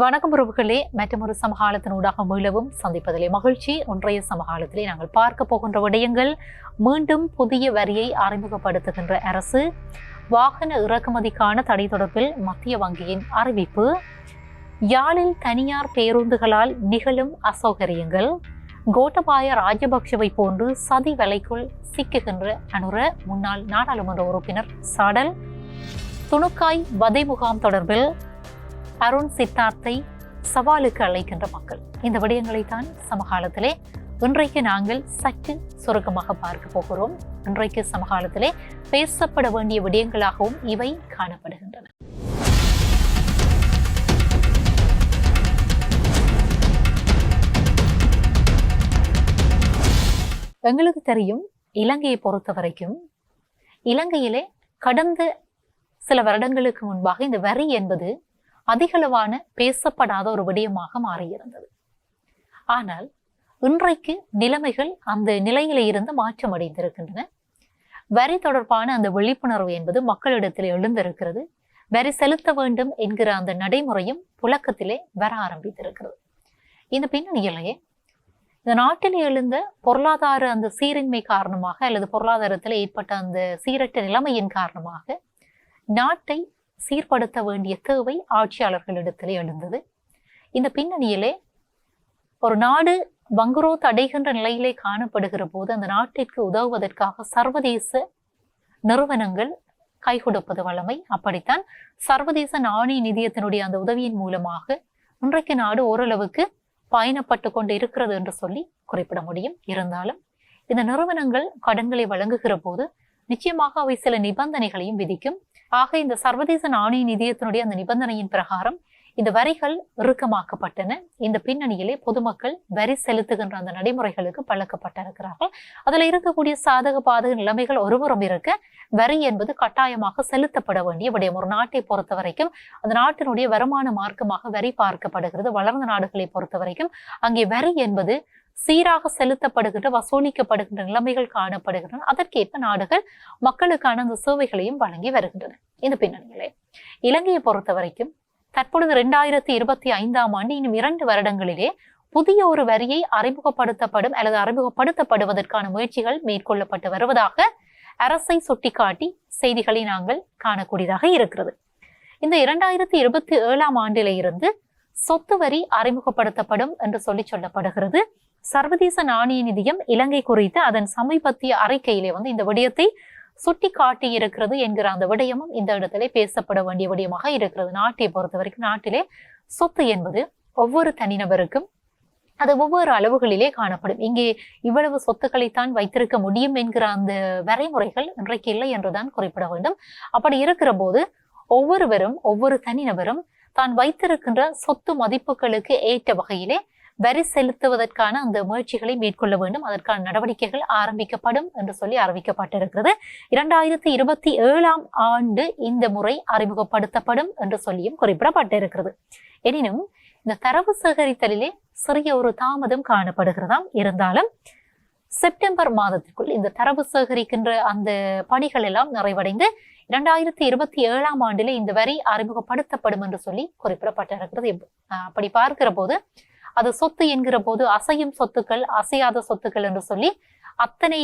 வணக்கம் உறவுகளே. மற்றொரு சமகாலத்தினூடாக மீளவும் சந்திப்பதிலே மகிழ்ச்சி. ஒன்றைய சமகாலத்திலே நாங்கள் பார்க்க போகின்ற விடயங்கள் மீண்டும் புதிய வரியை அறிமுகப்படுத்துகின்ற அரசு. வாகன இறக்குமதிக்கான தடை தொடர்பில் மத்திய வங்கியின் அறிவிப்பு. யாழில் தனியார் பேருந்துகளால் நிகழும் அசௌகரியங்கள். கோட்டபாய ராஜபக்சவை போன்று சதி வலைக்குள் சிக்குகின்ற அனுர முன்னாள் நாடாளுமன்ற உறுப்பினர் சாடல். துணுக்காய் வதை முகாம் தொடர்பில் அருண் சித்தார்த்தை சவாலுக்கு அழைக்கின்ற மக்கள். இந்த விடயங்களை தான் சமகாலத்திலே இன்றைக்கு நாங்கள் சற்று சுருக்கமாக பார்க்க போகிறோம். இன்றைக்கு சமகாலத்திலே பேசப்பட வேண்டிய விடயங்களாகவும் இவை காணப்படுகின்றன. எங்களுக்கு தெரியும் இலங்கையை பொறுத்த வரைக்கும் இலங்கையிலே கடந்த சில வருடங்களுக்கு முன்பாக இந்த வரி என்பது அதிகளவான பேசப்படாத ஒரு விடயமாக மாறியிருந்தது. ஆனால் இன்றைக்கு நிலைமைகள் அந்த நிலையில இருந்து மாற்றம் அடைந்திருக்கின்றன. வரி தொடர்பான அந்த விழிப்புணர்வு என்பது மக்களிடத்தில் எழுந்திருக்கிறது. வரி செலுத்த வேண்டும் என்கிற அந்த நடைமுறையும் புழக்கத்திலே வர ஆரம்பித்திருக்கிறது. இந்த பின்னணியிலேயே இந்த நாட்டில் எழுந்த பொருளாதார அந்த சீரின்மை காரணமாக அல்லது பொருளாதாரத்தில் ஏற்பட்ட அந்த சீரற்ற நிலைமையின் காரணமாக நாட்டை சீர்படுத்த வேண்டிய தேவை ஆட்சியாளர்களிடத்திலே எழுந்தது. இந்த பின்னணியிலே ஒரு நாடு வங்குரோத் அடைகின்ற நிலையிலே காணப்படுகிற போது அந்த நாட்டிற்கு உதவுவதற்காக சர்வதேச நிறுவனங்கள் கை கொடுப்பது வழமை அப்படித்தான் சர்வதேச நாணய நிதியத்தினுடைய அந்த உதவியின் மூலமாக இன்றைக்கு நாடு ஓரளவுக்கு பயணப்பட்டு கொண்டு இருக்கிறது என்று சொல்லி குறிப்பிட முடியும். இருந்தாலும் இந்த நிறுவனங்கள் கடன்களை வழங்குகிற போது நிச்சயமாக அவை சில நிபந்தனைகளையும் விதிக்கும். ஆக இந்த சர்வதேச நாணய நிதியத்தினுடைய அந்த நிபந்தனையின் பிரகாரம் இந்த வரிகள் இறுக்கமாக்கப்பட்டன. இந்த பின்னணியிலே பொதுமக்கள் வரி செலுத்துகின்ற அந்த நடைமுறைகளுக்கு பழக்கப்பட்டிருக்கிறார்கள். அதுல இருக்கக்கூடிய சாதக பாதக நிலைமைகள் ஒருபுறம் இருக்க வரி என்பது கட்டாயமாக செலுத்தப்பட வேண்டிய விடயம். ஒரு நாட்டை பொறுத்த வரைக்கும் அந்த நாட்டினுடைய வருமான மார்க்கமாக வரி பார்க்கப்படுகிறது. வளர்ந்த நாடுகளை பொறுத்த வரைக்கும் அங்கே வரி என்பது சீராக செலுத்தப்படுகின்ற வசூலிக்கப்படுகின்ற நிலைமைகள் காணப்படுகின்றன. அதற்கேற்ப நாடுகள் மக்களுக்கான அந்த சேவைகளையும் வழங்கி வருகின்றன. இந்த பின்னணியிலே. இலங்கையை பொறுத்த வரைக்கும் தற்பொழுது இரண்டாயிரத்தி இருபத்தி ஐந்தாம் ஆண்டு இன்னும் இரண்டு வருடங்களிலே புதிய ஒரு வரியை அறிமுகப்படுத்தப்படும் அல்லது அறிமுகப்படுத்தப்படுவதற்கான முயற்சிகள் மேற்கொள்ளப்பட்டு வருவதாக அரசை சுட்டிக்காட்டி செய்திகளை நாங்கள் காணக்கூடியதாக இருக்கிறது. இந்த இரண்டாயிரத்தி இருபத்தி ஏழாம் ஆண்டில இருந்து சொத்து வரி அறிமுகப்படுத்தப்படும் என்று சொல்லி சொல்லப்படுகிறது. சர்வதேச நாணய நிதியம் இலங்கை குறித்து அதன் சமீபத்திய அறிக்கையிலே வந்து இந்த விடயத்தை சுட்டி காட்டி இருக்கிறது என்கிற அந்த விடயமும் இந்த இடத்திலே பேசப்பட வேண்டிய விடயமாக இருக்கிறது. நாட்டை பொறுத்த வரைக்கும் நாட்டிலே சொத்து என்பது ஒவ்வொரு தனிநபருக்கும் அது ஒவ்வொரு அளவுகளிலே காணப்படும். இங்கே இவ்வளவு சொத்துக்களைத்தான் வைத்திருக்க முடியும் என்கிற அந்த வரைமுறைகள் இன்றைக்கு இல்லை என்றுதான் குறிப்பிட வேண்டும். அப்படி இருக்கிற போது ஒவ்வொருவரும் ஒவ்வொரு தனிநபரும் தான் வைத்திருக்கின்ற சொத்து மதிப்புகளுக்கு ஏற்ற வகையிலே வரி செலுத்துவதற்கான அந்த முயற்சிகளை மேற்கொள்ள வேண்டும். அதற்கான நடவடிக்கைகள் ஆரம்பிக்கப்படும் என்று சொல்லி அறிவிக்கப்பட்டிருக்கிறது. இரண்டாயிரத்தி இருபத்தி ஏழாம் ஆண்டு இந்த முறை அறிமுகப்படுத்தப்படும் என்று சொல்லியும் குறிப்பிடப்பட்டிருக்கிறது. எனினும் இந்த தரவு சேகரித்தலிலே சிறிய ஒரு தாமதம் காணப்படுகிறதாம். இருந்தாலும் செப்டம்பர் மாதத்திற்குள் இந்த தரவு சேகரிக்கின்ற அந்த பணிகள் எல்லாம் நிறைவடைந்து இரண்டாயிரத்தி இருபத்தி ஏழாம் ஆண்டிலே இந்த வரி அறிமுகப்படுத்தப்படும் என்று சொல்லி குறிப்பிடப்பட்டிருக்கிறது. அப்படி பார்க்கிற போது அது சொத்து என்கிற போது அசையும் சொத்துக்கள் அசையாத சொத்துக்கள் என்று சொல்லி அத்தனை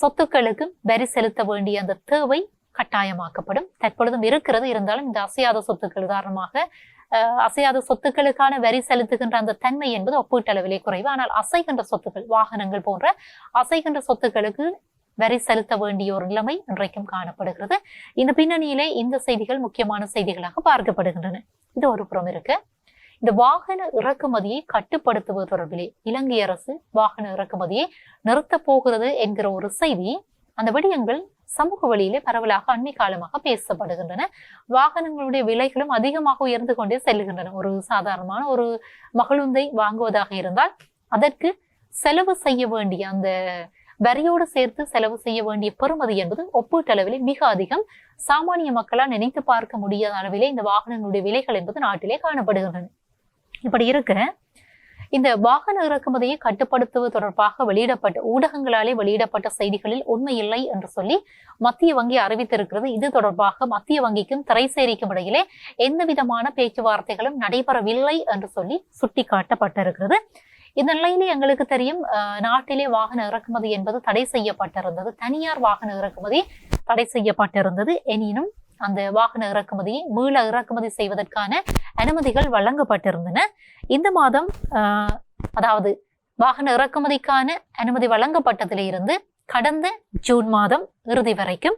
சொத்துக்களுக்கும் வரி செலுத்த வேண்டிய அந்த தேவை கட்டாயமாக்கப்படும். தற்பொழுதும் இருக்கிறது. இருந்தாலும் இந்த அசையாத சொத்துக்கள் உதாரணமாக அசையாத சொத்துக்களுக்கான வரி செலுத்துகின்ற அந்த தன்மை என்பது ஒப்பீட்டளவிலே குறைவு. ஆனால் அசைகின்ற சொத்துக்கள் வாகனங்கள் போன்ற அசைகின்ற சொத்துக்களுக்கு வரி செலுத்த வேண்டிய ஒரு நிலைமை இன்றைக்கும் காணப்படுகிறது. இந்த பின்னணியிலே இந்த செய்திகள் முக்கியமான செய்திகளாக பார்க்கப்படுகின்றன. இது ஒரு புறம் இருக்கு. இந்த வாகன இறக்குமதியை கட்டுப்படுத்துவது தொடர்பிலே இலங்கை அரசு வாகன இறக்குமதியை நிறுத்தப் போகிறது என்கிற ஒரு செய்தி அந்த விடயங்கள் சமூக வழியிலே பரவலாக அண்மை காலமாக பேசப்படுகின்றன. வாகனங்களுடைய விலைகளும் அதிகமாக உயர்ந்து கொண்டே செல்கின்றன. ஒரு சாதாரணமான ஒரு மகளுந்தை வாங்குவதாக இருந்தால் அதற்கு செலவு செய்ய வேண்டிய அந்த வரியோடு சேர்த்து செலவு செய்ய வேண்டிய பெறுமதி என்பது ஒப்பீட்டளவிலே மிக அதிகம். சாமானிய மக்களால் நினைத்து பார்க்க முடியாத அளவிலே இந்த வாகனங்களுடைய விலைகள் என்பது நாட்டிலே காணப்படுகின்றன. இப்படி இருக்க. இந்த வாகன இறக்குமதியை கட்டுப்படுத்துவது தொடர்பாக வெளியிடப்பட்ட ஊடகங்களாலே வெளியிடப்பட்ட செய்திகளில் உண்மை இல்லை என்று சொல்லி மத்திய வங்கி அறிவித்திருக்கிறது. இது தொடர்பாக மத்திய வங்கிக்கும் திரைசேரிக்கும் இடையிலே எந்த விதமான பேச்சுவார்த்தைகளும் நடைபெறவில்லை என்று சொல்லி சுட்டிக்காட்டப்பட்டிருக்கிறது. இந்த நிலையிலே எங்களுக்கு தெரியும் நாட்டிலே வாகன இறக்குமதி என்பது தடை செய்யப்பட்டிருந்தது. தனியார் வாகன இறக்குமதி தடை செய்யப்பட்டிருந்தது. எனினும் அந்த வாகன இறக்குமதியை மீள இறக்குமதி செய்வதற்கான அனுமதிகள் வழங்கப்பட்டிருந்தன. இந்த மாதம் அதாவது வாகன இறக்குமதிக்கான அனுமதி வழங்கப்பட்டதிலே இருந்து கடந்த ஜூன் மாதம் இறுதி வரைக்கும்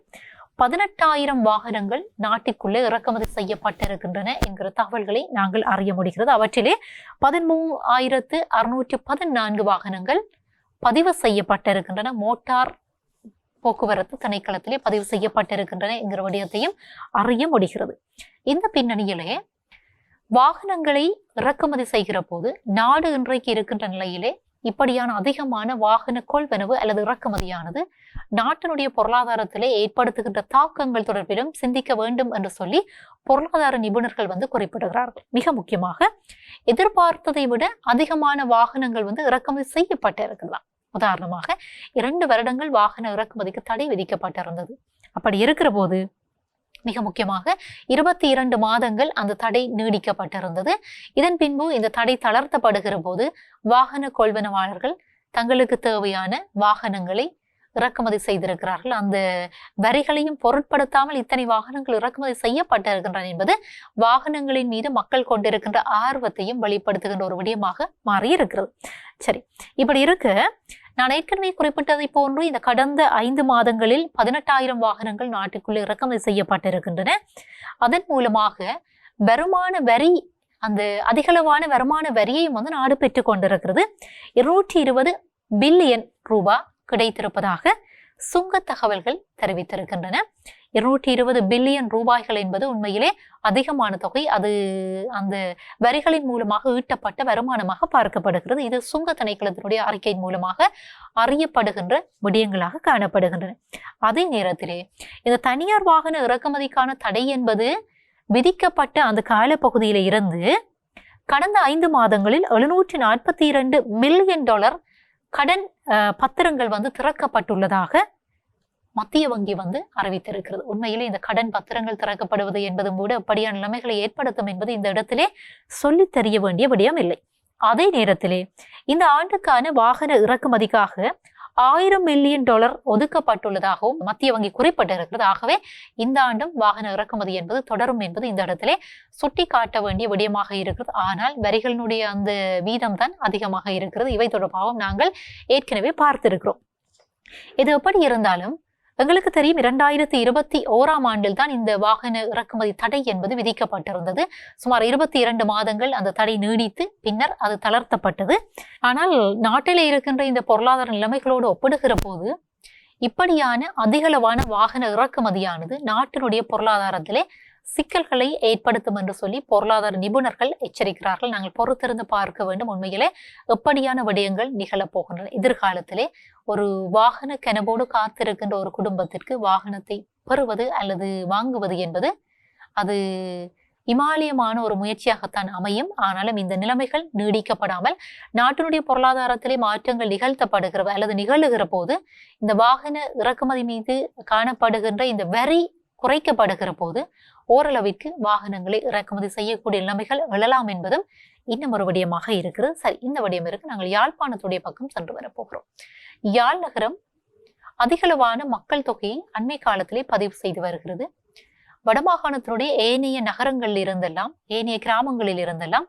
பதினெட்டாயிரம் வாகனங்கள் நாட்டுக்குள்ளே இறக்குமதி செய்யப்பட்டிருக்கின்றன என்கிற தகவல்களை நாங்கள் அறிய முடிகிறது. அவற்றிலே பதிமூவாயிரத்து அறுநூற்று பதினான்கு வாகனங்கள் பதிவு செய்யப்பட்டிருக்கின்றன. மோட்டார் போக்குவரத்து திணைக்களத்திலே பதிவு செய்யப்பட்டிருக்கின்றன என்கிற விடயத்தையும் அறிய முடிகிறது. இந்த பின்னணியிலே வாகனங்களை இறக்குமதி செய்கிற போது நாடு இன்றைக்கு இருக்கின்ற நிலையிலே இப்படியான அதிகமான வாகன கொள்வனவு அல்லது இறக்குமதியானது நாட்டினுடைய பொருளாதாரத்திலே ஏற்படுத்துகின்ற தாக்கங்கள் தொடர்பிலும் சிந்திக்க வேண்டும் என்று சொல்லி பொருளாதார நிபுணர்கள் வந்து குறிப்பிடுகிறார்கள் மிக முக்கியமாக எதிர்பார்த்ததை விட அதிகமான வாகனங்கள் வந்து இறக்குமதி செய்யப்பட்டிருக்கலாம் உதாரணமாக இரண்டு வருடங்கள் வாகன இறக்குமதிக்கு தடை விதிக்கப்பட்டிருந்தது. அப்படி இருக்கிற போது மிக முக்கியமாக இருபத்தி இரண்டு மாதங்கள் அந்த தடை நீடிக்கப்பட்டிருந்தது. இதன் பின்பு இந்த தடை தளர்த்தப்படுகிற போது வாகன கொள்வனவாளர்கள் தங்களுக்கு தேவையான வாகனங்களை இறக்குமதி செய்திருக்கிறார்கள். அந்த வரிகளையும் பொருட்படுத்தாமல் இத்தனை வாகனங்கள் இறக்குமதி செய்யப்பட்டிருக்கின்றன என்பது வாகனங்களின் மீது மக்கள் கொண்டிருக்கின்ற ஆர்வத்தையும் வெளிப்படுத்துகின்ற ஒரு விடயமாக மாறியிருக்கிறது. சரி இப்படி இருக்க நான் ஏற்கனவே குறிப்பிட்டதை போன்று இந்த கடந்த ஐந்து மாதங்களில் பதினெட்டாயிரம் வாகனங்கள் நாட்டுக்குள்ளே இறக்குமதி செய்யப்பட்டிருக்கின்றன. அதன் மூலமாக வருமான வரி அந்த அதிகளவான வருமான வரியையும் வந்து நாடு பெற்றுக் கொண்டிருக்கிறது. இருநூற்றி இருபது பில்லியன் ரூபாய் கிடைத்திருப்பதாக சுங்க தகவல்கள் தெரிவித்திருக்கின்றன. இருநூற்றி இருபது பில்லியன் ரூபாய்கள் என்பது உண்மையிலே அதிகமான தொகை. அது அந்த வரிகளின் மூலமாக ஈட்டப்பட்ட வருமானமாக பார்க்கப்படுகிறது. இது சுங்க திணைக்களத்தினுடைய அறிக்கையின் மூலமாக அறியப்படுகின்ற விடயங்களாக காணப்படுகின்றன. அதே நேரத்திலே இந்த தனியார் வாகன இறக்குமதிக்கான தடை என்பது விதிக்கப்பட்ட அந்த காலப்பகுதியில இருந்து கடந்த ஐந்து மாதங்களில் எழுநூற்றி நாற்பத்தி இரண்டு மில்லியன் டாலர் கடன் பத்திரங்கள் வந்து திறக்கப்பட்டுள்ளதாக மத்திய வங்கி வந்து அறிவித்திருக்கிறது. உண்மையிலே இந்த கடன் பத்திரங்கள் திறக்கப்படுவது என்பதும் கூட அப்படியான நிலைமைகளை ஏற்படுத்தும் என்பது இந்த இடத்திலே சொல்லி தெரிய வேண்டிய விடயம் இல்லை. அதே நேரத்திலே இந்த ஆண்டுக்கான வாகன இறக்குமதிக்காக ஆயிரம் மில்லியன் டாலர் ஒதுக்கப்பட்டுள்ளதாகவும் மத்திய வங்கி குறிப்பிட்டிருக்கிறது. ஆகவே இந்த ஆண்டும் வாகன இறக்குமதி என்பது தொடரும் என்பது இந்த இடத்திலே சுட்டி காட்ட வேண்டிய விடயமாக இருக்கிறது. ஆனால் வரிகளினுடைய அந்த வீதம் தான் அதிகமாக இருக்கிறது. இவை தொடர்பாகவும் நாங்கள் ஏற்கனவே பார்த்திருக்கிறோம். இது எப்படி இருந்தாலும் எங்களுக்கு தெரியும் இரண்டாயிரத்தி இருபத்தி ஓராம் ஆண்டில் தான் இந்த வாகன இறக்குமதி தடை என்பது விதிக்கப்பட்டிருந்தது. சுமார் இருபத்தி இரண்டு மாதங்கள் அந்த தடை நீடித்து பின்னர் அது தளர்த்தப்பட்டது. ஆனால் நாட்டில் இருக்கின்ற இந்த பொருளாதார நிலைமைகளோடு ஒப்பிடுகிற போது இப்படியான அதிகளவான வாகன இறக்குமதியானது நாட்டினுடைய பொருளாதாரத்திலே சிக்கல்களை ஏற்படுத்தும் என்று சொல்லி பொருளாதார நிபுணர்கள் எச்சரிக்கிறார்கள். நாங்கள் பொறுத்திருந்து பார்க்க வேண்டும். உண்மையிலே எப்படியான விடயங்கள் நிகழப் போகின்றன? எதிர்காலத்திலே ஒரு வாகன கனவோடு காத்திருக்கின்ற ஒரு குடும்பத்திற்கு வாகனத்தை பெறுவது அல்லது வாங்குவது என்பது அது இமாலயமான ஒரு முயற்சியாகத்தான் அமையும். ஆனாலும் இந்த நிலைமைகள் நீடிக்கப்படாமல் நாட்டினுடைய பொருளாதாரத்திலே மாற்றங்கள் நிகழ்த்தப்படுகிற அல்லது நிகழுகிற போது இந்த வாகன இறக்குமதி மீது காணப்படுகின்ற இந்த வரி குறைக்கப்படுகிற போது ஓரளவிற்கு வாகனங்களை இறக்குமதி செய்யக்கூடிய நிலைமைகள் எழலாம் என்பதும் இன்னும் ஒரு விடயமாக இருக்கிறது சரி இந்த விடயம் இருக்கு. நாங்கள் யாழ்ப்பாணத்துடைய பக்கம் சென்று வரப்போகிறோம். யாழ் நகரம் அதிகளவான மக்கள் தொகையை அண்மை காலத்திலே பதிவு செய்து வருகிறது. வடமாகாணத்தினுடைய ஏனைய நகரங்களில் இருந்தெல்லாம் ஏனைய கிராமங்களில் இருந்தெல்லாம்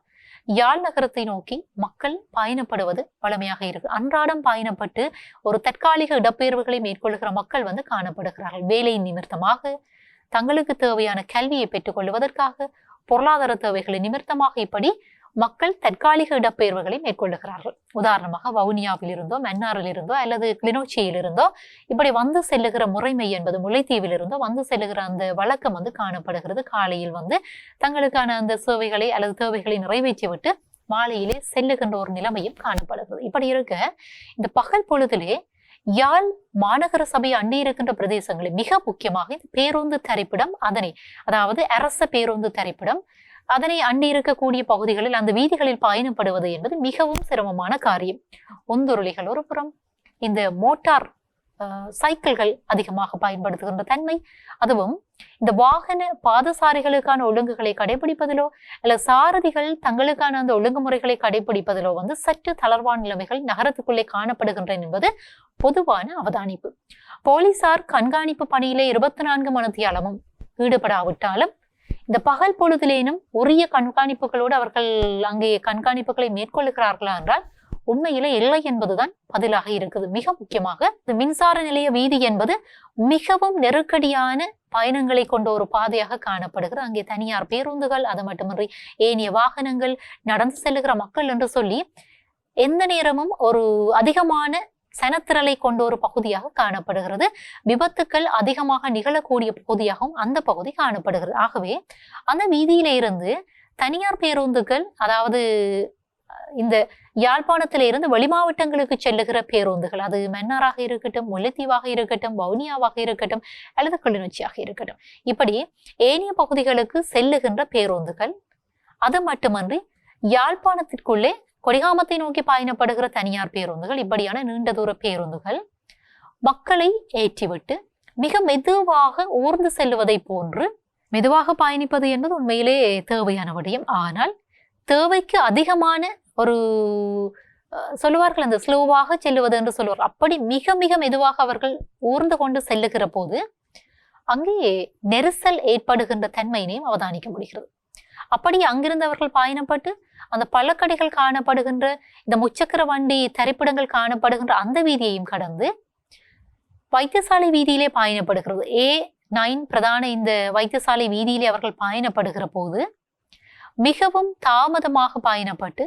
யாழ் நகரத்தை நோக்கி மக்கள் பயணப்படுவது வளமையாக இருக்கு அன்றாடம் பயணப்பட்டு ஒரு தற்காலிக இடப்பெயர்வுகளை மேற்கொள்கிற மக்கள் வந்து காணப்படுகிறார்கள். வேலையின் நிமித்தமாக தங்களுக்கு தேவையான கல்வியை பெற்றுக்கொள்வதற்காக பொருளாதார தேவைகளை நிமித்தமாக இப்படி மக்கள் தற்காலிக இடப்பெயர்வுகளை மேற்கொள்ளுகிறார்கள். உதாரணமாக வவுனியாவில் இருந்தோ மன்னாரில் இருந்தோ அல்லது கிளிநொச்சியில் இருந்தோ இப்படி வந்து செல்லுகிற முறைமை என்பது முல்லைத்தீவில் இருந்தோ வந்து செல்லுகிற அந்த வழக்கம் வந்து காணப்படுகிறது. காலையில் வந்து தங்களுக்கான அந்த சேவைகளை அல்லது தேவைகளை நிறைவேற்றி விட்டு மாலையிலே செல்லுகின்ற ஒரு நிலைமையும் காணப்படுகிறது. இப்படி இருக்க இந்த பகல் பொழுதிலே யாழ் மாநகர சபை அண்டி இருக்கின்ற பிரதேசங்களில் மிக முக்கியமாக இந்த பேருந்து தரிப்பிடம் அதனை அதாவது அரச பேருந்து தரிப்பிடம் அதனை அண்டி இருக்கக்கூடிய பகுதிகளில் அந்த வீதிகளில் பயணப்படுவது என்பது மிகவும் சிரமமான காரியம். ஒந்துருளிகள் ஒரு புறம் இந்த மோட்டார் சைக்கிள்கள் அதிகமாக பயன்படுத்துகின்ற தன்மை. அதுவும் இந்த வாகன பாதசாரிகளுக்கான ஒழுங்குகளை கடைபிடிப்பதிலோ அல்ல சாரதிகள் தங்களுக்கான அந்த ஒழுங்குமுறைகளை கடைபிடிப்பதிலோ வந்து சற்று தளர்வான நிலைமைகள் நகரத்துக்குள்ளே காணப்படுகின்றன என்பது பொதுவான அவதானிப்பு. போலீசார் கண்காணிப்பு பணியிலே இருபத்தி நான்கு மணித்தியாலமும் ஈடுபடாவிட்டாலும் இந்த பகல் பொழுதிலேனும் உரிய கண்காணிப்புகளோடு அவர்கள் அங்கே கண்காணிப்புகளை மேற்கொள்ளுகிறார்களா என்றால் உண்மையிலே இல்லை என்பதுதான் பதிலாக இருக்குது. மிக முக்கியமாக இந்த மின்சார நிலைய வீதி என்பது மிகவும் நெருக்கடியான பயணங்களை கொண்ட ஒரு பாதையாக காணப்படுகிறது. அங்கே தனியார் பேருந்துகள் அது மட்டுமின்றி ஏனைய வாகனங்கள் நடந்து செல்லுகிற மக்கள் என்று சொல்லி எந்த நேரமும் ஒரு அதிகமான சனத்திரலை கொண்ட ஒரு பகுதியாக காணப்படுகிறது. விபத்துக்கள் அதிகமாக நிகழக்கூடிய பகுதியாகவும் அந்த பகுதி காணப்படுகிறது. ஆகவே அந்த வீதியில இருந்து தனியார் பேருந்துகள் அதாவது இந்த யாழ்ப்பாணத்தில் இருந்து வெளிமாவட்டங்களுக்கு செல்லுகிற பேருந்துகள் அது மன்னாராக இருக்கட்டும் முல்லைத்தீவாக இருக்கட்டும் வவுனியாவாக இருக்கட்டும் அல்லது கிளிநொச்சியாக இருக்கட்டும். இப்படி ஏனைய பகுதிகளுக்கு செல்லுகின்ற பேருந்துகள் அது மட்டுமன்றி யாழ்ப்பாணத்திற்குள்ளே கொடிகாமத்தை நோக்கி பயணப்படுகிற தனியார் பேருந்துகள் இப்படியான நீண்ட தூர பேருந்துகள் மக்களை ஏற்றிவிட்டு மிக மெதுவாக ஊர்ந்து செல்லுவதை போன்று மெதுவாக பயணிப்பது என்பது உண்மையிலே தேவையான விடயம். ஆனால் தேவைக்கு அதிகமான ஒரு சொல்லுவார்கள் அந்த ஸ்லோவாக செல்லுவது என்று சொல்லுவார். அப்படி மிக மிக மெதுவாக அவர்கள் ஊர்ந்து கொண்டு செல்லுகிற போது அங்கே நெரிசல் ஏற்படுகின்ற தன்மையினையும் அவதானிக்க முடிகிறது. அப்படி அங்கிருந்து அவர்கள் பயணப்பட்டு அந்த பழக்கடைகள் காணப்படுகின்ற இந்த முச்சக்கர வண்டி திரைப்படங்கள் காணப்படுகின்ற அந்த வீதியையும் கடந்து வைத்தியசாலை வீதியிலே பயணப்படுகிறது. ஏ நைன் பிரதான இந்த வைத்தியசாலை வீதியிலே அவர்கள் பயணப்படுகிற போது மிகவும் தாமதமாக பயணப்பட்டு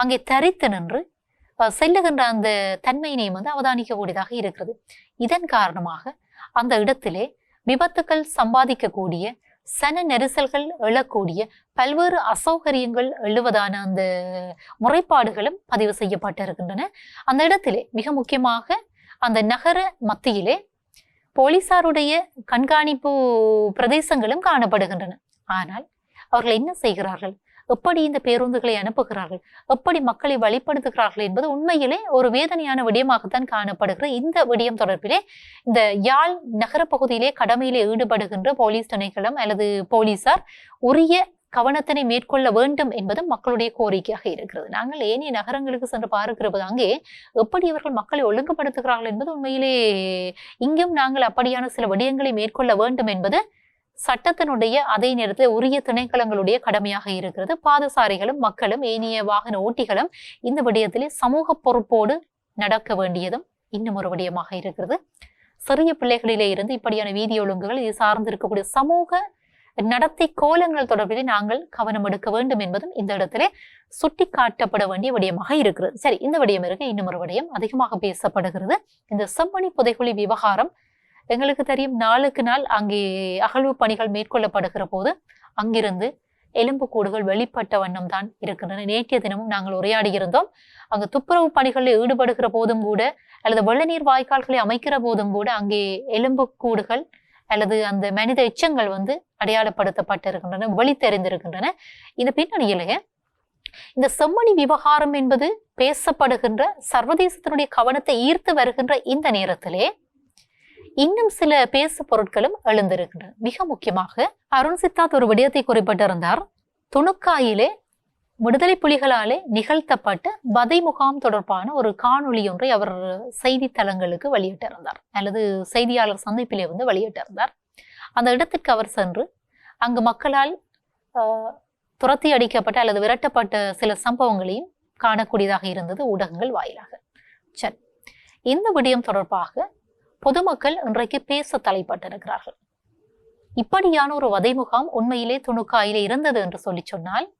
அங்கே தரித்து நின்று செல்லுகின்ற அந்த தன்மையினையும் வந்து அவதானிக்கக்கூடியதாக இருக்கிறது. இதன் காரணமாக அந்த இடத்திலே விபத்துக்கள் சம்பாதிக்கக்கூடிய சன நெரிசல்கள் எழக்கூடிய பல்வேறு அசௌகரியங்கள் எழுவதான அந்த முறைப்பாடுகளும் பதிவு செய்யப்பட்டிருக்கின்றன. அந்த இடத்திலே மிக முக்கியமாக அந்த நகர மத்தியிலே போலீசாருடைய கண்காணிப்பு பிரதேசங்களும் காணப்படுகின்றன. ஆனால் அவர்கள் என்ன செய்கிறார்கள்? எப்படி இந்த பேருந்துகளை அனுப்புகிறார்கள்? எப்படி மக்களை வழிப்படுத்துகிறார்கள் என்பது உண்மையிலே ஒரு வேதனையான விடயமாகத்தான் காணப்படுகிற இந்த விடயம் தொடர்பிலே இந்த யாழ் நகர பகுதியிலே கடமையிலே ஈடுபடுகின்ற போலீஸ் திணைக்களம் அல்லது போலீசார் உரிய கவனத்தினை மேற்கொள்ள வேண்டும் என்பது மக்களுடைய கோரிக்கையாக இருக்கிறது. நாங்கள் ஏனைய நகரங்களுக்கு சென்று பார்க்கிறது அங்கே எப்படி இவர்கள் மக்களை ஒழுங்குபடுத்துகிறார்கள் என்பது உண்மையிலே இங்கும் நாங்கள் அப்படியான சில விடயங்களை மேற்கொள்ள வேண்டும் என்பது சட்டத்தினுடைய அதே நேரத்தில் உரிய திணைக்களங்களுடைய கடமையாக இருக்கிறது. பாதசாரிகளும் மக்களும் ஏனைய வாகன ஓட்டிகளும் இந்த விடயத்திலே சமூக பொறுப்போடு நடக்க வேண்டியதும் இன்னும் ஒரு விடயமாக இருக்கிறது. சிறிய பிள்ளைகளிலே இருந்து இப்படியான வீதி ஒழுங்குகள் இது சார்ந்து இருக்கக்கூடிய சமூக நடத்தை கோலங்கள் தொடர்பிலே நாங்கள் கவனம் எடுக்க வேண்டும் என்பதும் இந்த இடத்திலே சுட்டி காட்டப்பட வேண்டிய விடயமாக இருக்கிறது. சரி இந்த விடயம் இருக்க இன்னும் ஒரு விடயம் அதிகமாக பேசப்படுகிறது. இந்த செம்மணி புதைகுழி விவகாரம் எங்களுக்கு தெரியும் நாளுக்கு நாள் அங்கே அகழ்வு பணிகள் மேற்கொள்ளப்படுகிற போது அங்கிருந்து எலும்புக்கூடுகள் வெளிப்பட்ட வண்ணம் தான் இருக்கின்றன. நேற்றைய தினமும் நாங்கள் உரையாடி இருந்தோம். அங்கு துப்புரவு பணிகளில் ஈடுபடுகிற போதும் கூட அல்லது வெள்ளநீர் வாய்க்கால்களை அமைக்கிற போதும் கூட அங்கே எலும்புக்கூடுகள் அல்லது அந்த மனித எச்சங்கள் வந்து அடையாளப்படுத்தப்பட்டிருக்கின்றன வெளித்தெரிந்திருக்கின்றன இந்த பின்னணியிலேயே இந்த செம்மணி விவகாரம் என்பது பேசப்படுகின்ற சர்வதேசத்தினுடைய கவனத்தை ஈர்த்து வருகின்ற இந்த நேரத்திலே இன்னும் சில பேசு பொருட்களும் எழுந்திருக்கின்றன. மிக முக்கியமாக அருண் சித்தார்த் ஒரு விடயத்தை குறிப்பிட்டிருந்தார். துணுக்காயிலே விடுதலை புலிகளாலே நிகழ்த்தப்பட்ட வதை முகாம் தொடர்பான ஒரு காணொளி ஒன்றை அவர் செய்தித்தலங்களுக்கு வெளியிட்டிருந்தார். அல்லது செய்தியாளர் சந்திப்பிலே வந்து வெளியிட்டிருந்தார். அந்த இடத்திற்கு அவர் சென்று அங்கு மக்களால் துரத்தி அடிக்கப்பட்ட அல்லது விரட்டப்பட்ட சில சம்பவங்களையும் காணக்கூடியதாக இருந்தது ஊடகங்கள் வாயிலாக. சரி. இந்த விடயம் தொடர்பாக பொதுமக்கள் இன்றைக்கு பேச தலைப்பட்டிருக்கிறார்கள். இப்படியான ஒரு வதை முகாம் உண்மையிலே துணுக்காயிலே இருந்தது என்று சொல்லி சொன்னால்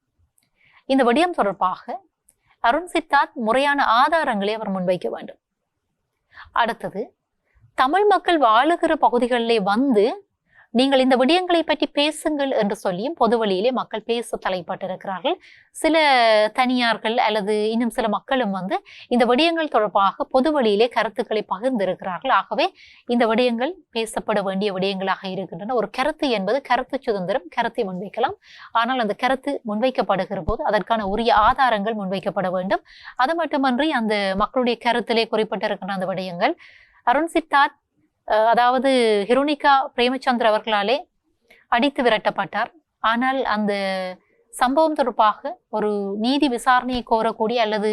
இந்த விடயம் தொடர்பாக அருண் சித்தார்த் முறையான ஆதாரங்களை அவர் முன்வைக்க வேண்டும். அடுத்தது தமிழ் மக்கள் வாழுகிற பகுதிகளிலே வந்து நீங்கள் இந்த விடயங்களை பற்றி பேசுங்கள் என்று சொல்லியும் பொதுவெளியிலே மக்கள் பேச தலைப்பட்டிருக்கிறார்கள். சில தனியார்கள் அல்லது இன்னும் சில மக்களும் வந்து இந்த விடயங்கள் தொடர்பாக பொது வழியிலே கருத்துக்களை பகிர்ந்திருக்கிறார்கள். ஆகவே இந்த விடயங்கள் பேசப்பட வேண்டிய விடயங்களாக இருக்கின்றன. ஒரு கருத்து என்பது கருத்து சுதந்திரம் கருத்தை முன்வைக்கலாம். ஆனால் அந்த கருத்து முன்வைக்கப்படுகிற போது அதற்கான உரிய ஆதாரங்கள் முன்வைக்கப்பட வேண்டும். அது மட்டுமன்றி அந்த மக்களுடைய கருத்திலே குறிப்பிட்டிருக்கின்ற அந்த விடயங்கள். அருண் சித்தார்த் அதாவது ஹிரோனிகா பிரேமச்சந்திர அவர்களாலே அடித்து விரட்டப்பட்டார். ஆனால் அந்த சம்பவம் தொடர்பாக ஒரு நீதி விசாரணையை கோரக்கூடிய அல்லது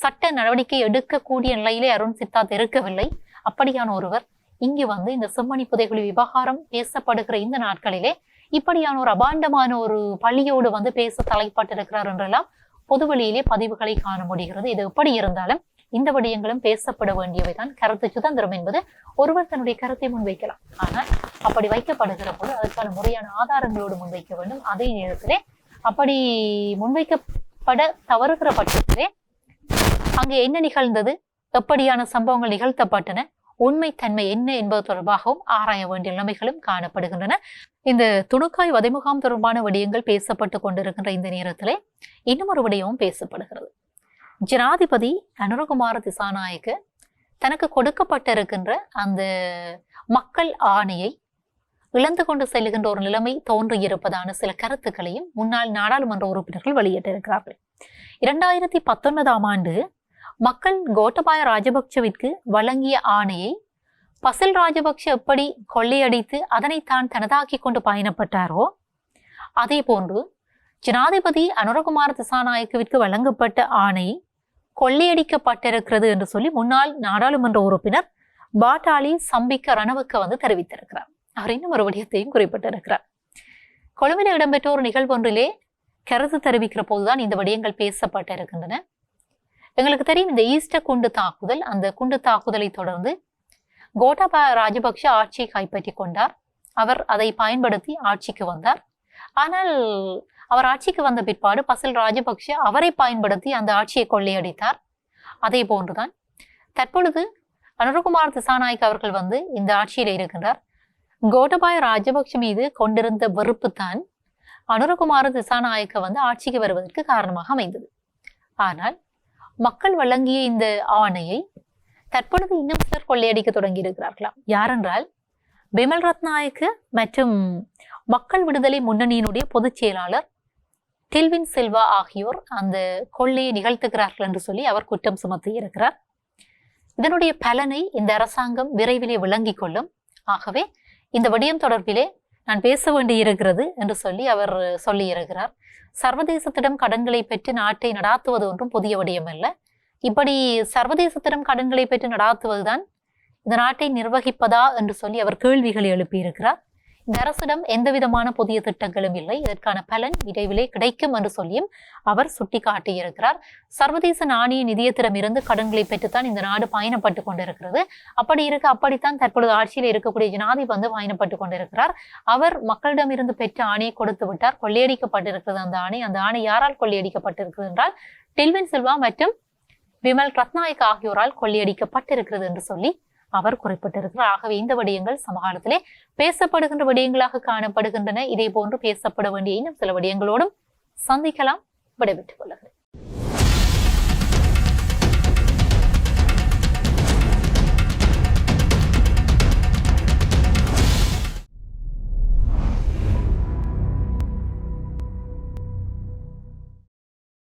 சட்ட நடவடிக்கை எடுக்கக்கூடிய நிலையிலே அருண் சித்தார்த் இருக்கவில்லை. அப்படியான ஒருவர் இங்கு வந்து இந்த செம்மணி புதைகுழி விவகாரம் பேசப்படுகிற இந்த நாட்களிலே இப்படியான ஒரு அபாண்டமான ஒரு பள்ளியோடு வந்து பேச தலைப்பட்டிருக்கிறார் என்றெல்லாம் பொதுவெளியிலே பதிவுகளை காண முடிகிறது. இது எப்படி இருந்தாலும் இந்த விடயங்களும் பேசப்பட வேண்டியவைதான். கருத்து சுதந்திரம் என்பது ஒருவர் தன்னுடைய கருத்தை முன்வைக்கலாம். ஆனால் அப்படி வைக்கப்படுகிற போது அதற்கான முறையான ஆதாரங்களோடு முன்வைக்க வேண்டும். அதே நேரத்திலே அப்படி முன்வைக்கப்பட தவறுகிற பட்சத்திலே அங்கே என்ன நிகழ்ந்தது? எப்படியான சம்பவங்கள் நிகழ்த்தப்பட்டன? உண்மைத்தன்மை என்ன என்பது தொடர்பாகவும் ஆராய வேண்டிய நிலைமைகளும் காணப்படுகின்றன. இந்த துணுக்காய் வதைமுகாம் தொடர்பான விடயங்கள் பேசப்பட்டு கொண்டிருக்கின்ற இந்த நேரத்திலே இன்னும் ஒரு விடயமும் பேசப்படுகிறது. ஜனாதிபதி அனுரகுமார திசாநாயக்க தனக்கு கொடுக்கப்பட்டிருக்கின்ற அந்த மக்கள் ஆணையை இழந்து கொண்டு செல்கின்ற ஒரு நிலைமை தோன்றியிருப்பதான சில கருத்துக்களையும் முன்னாள் நாடாளுமன்ற உறுப்பினர்கள் வெளியிட்டிருக்கிறார்கள். இரண்டாயிரத்தி பத்தொன்பதாம் ஆண்டு மக்கள் கோட்டபாய ராஜபக்சவிற்கு வழங்கிய ஆணையை பசில் ராஜபக்ஷ எப்படி கொள்ளையடித்து அதனை தான் தனதாக்கி கொண்டு பயணப்பட்டாரோ அதே போன்று ஜனாதிபதி அனுரகுமார திசாநாயக்கவிற்கு வழங்கப்பட்ட ஆணை கொள்ளையடிக்கப்பட்டிருக்கிறது என்று சொல்லி முன்னாள் நாடாளுமன்ற உறுப்பினர் பாட்டாளி சம்பிக்க ரணவுக்க வந்து தெரிவித்திருக்கிறார். அவர் இன்னும் ஒரு விடயத்தையும் குறிப்பிட்டிருக்கிறார். கொழும்பில் இடம்பெற்ற ஒரு நிகழ்வொன்றிலே கருத்து தெரிவிக்கிற போதுதான் இந்த விடயங்கள் பேசப்பட்டிருக்கின்றன. எங்களுக்கு தெரியும் இந்த ஈஸ்டர் குண்டு தாக்குதல் அந்த குண்டு தாக்குதலை தொடர்ந்து கோட்டாபா ராஜபக்ஷ ஆட்சியை கைப்பற்றி கொண்டார். அவர் அதை பயன்படுத்தி ஆட்சிக்கு வந்தார். ஆனால் அவர் ஆட்சிக்கு வந்த பிற்பாடு பசில் ராஜபக்ஷ அவரை பயன்படுத்தி அந்த ஆட்சியை கொள்ளையடித்தார். அதே போன்றுதான் தற்பொழுது அனுரகுமார் திசாநாயக் அவர்கள் வந்து இந்த ஆட்சியில் இருக்கின்றார். கோட்டபாய ராஜபக்ஷ மீது கொண்டிருந்த வெறுப்பு தான் அனுரகுமார திசாநாயக்க வந்து ஆட்சிக்கு வருவதற்கு காரணமாக அமைந்தது. ஆனால் மக்கள் வழங்கிய இந்த ஆணையை தற்பொழுது இன்னும் சிலர் கொள்ளையடிக்க தொடங்கி இருக்கிறார்களாம் யாரென்றால் பிமல் ரத்நாயக்கு மற்றும் மக்கள் விடுதலை முன்னணியினுடைய பொதுச் செயலாளர் டில்வின் செல்வா ஆகியோர் அந்த கொள்ளையை நிகழ்த்துகிறார்கள் என்று சொல்லி அவர் குற்றம் சுமத்தி இருக்கிறார். இதனுடைய பலனை இந்த அரசாங்கம் விரைவிலே விளங்கிக் கொள்ளும். ஆகவே இந்த விடயம் தொடர்பிலே நான் பேச வேண்டி இருக்கிறது என்று சொல்லி அவர் சொல்லியிருக்கிறார் சர்வதேசத்திடம் கடன்களை பெற்று நாட்டை நடாத்துவது ஒன்றும் புதிய விடயம் அல்ல. இப்படி சர்வதேசத்திடம் கடன்களை பெற்று நடாத்துவதுதான் இந்த நாட்டை நிர்வகிப்பதா என்று சொல்லி அவர் கேள்விகளை எழுப்பியிருக்கிறார். இந்த அரசிடம் எந்தவிதமான புதிய திட்டங்களும் இல்லை. இதற்கான பலன் விரைவிலே கிடைக்கும் என்று சொல்லியும் அவர் சுட்டிக்காட்டியிருக்கிறார். சர்வதேச நாணய நிதியத்திடமிருந்து கடன்களை பெற்றுத்தான் இந்த நாடு பயணப்பட்டு கொண்டிருக்கிறது. அப்படி இருக்க அப்படித்தான் தற்பொழுது ஆட்சியில் இருக்கக்கூடிய ஜனாதிபதி வந்து பயணப்பட்டு கொண்டிருக்கிறார். அவர் மக்களிடமிருந்து பெற்ற ஆணையை கொடுத்து விட்டார். கொள்ளையடிக்கப்பட்டிருக்கிறது அந்த ஆணை. அந்த ஆணை யாரால் கொள்ளையடிக்கப்பட்டிருக்கிறது என்றால் டெல்வின் செல்வா மற்றும் விமல் ரத்நாயக் ஆகியோரால் கொள்ளையடிக்கப்பட்டிருக்கிறது என்று சொல்லி அவர் குறிப்பிட்டிருக்கிறார் ஆகவே இந்த விடயங்கள் சமகாலத்திலே பேசப்படுகின்ற விடயங்களாக காணப்படுகின்றன. இதே போன்று பேசப்பட வேண்டிய இன்னும் சில விடயங்களோடும் சந்திக்கலாம். விடைபெற்றுக் கொள்ளுகிறேன்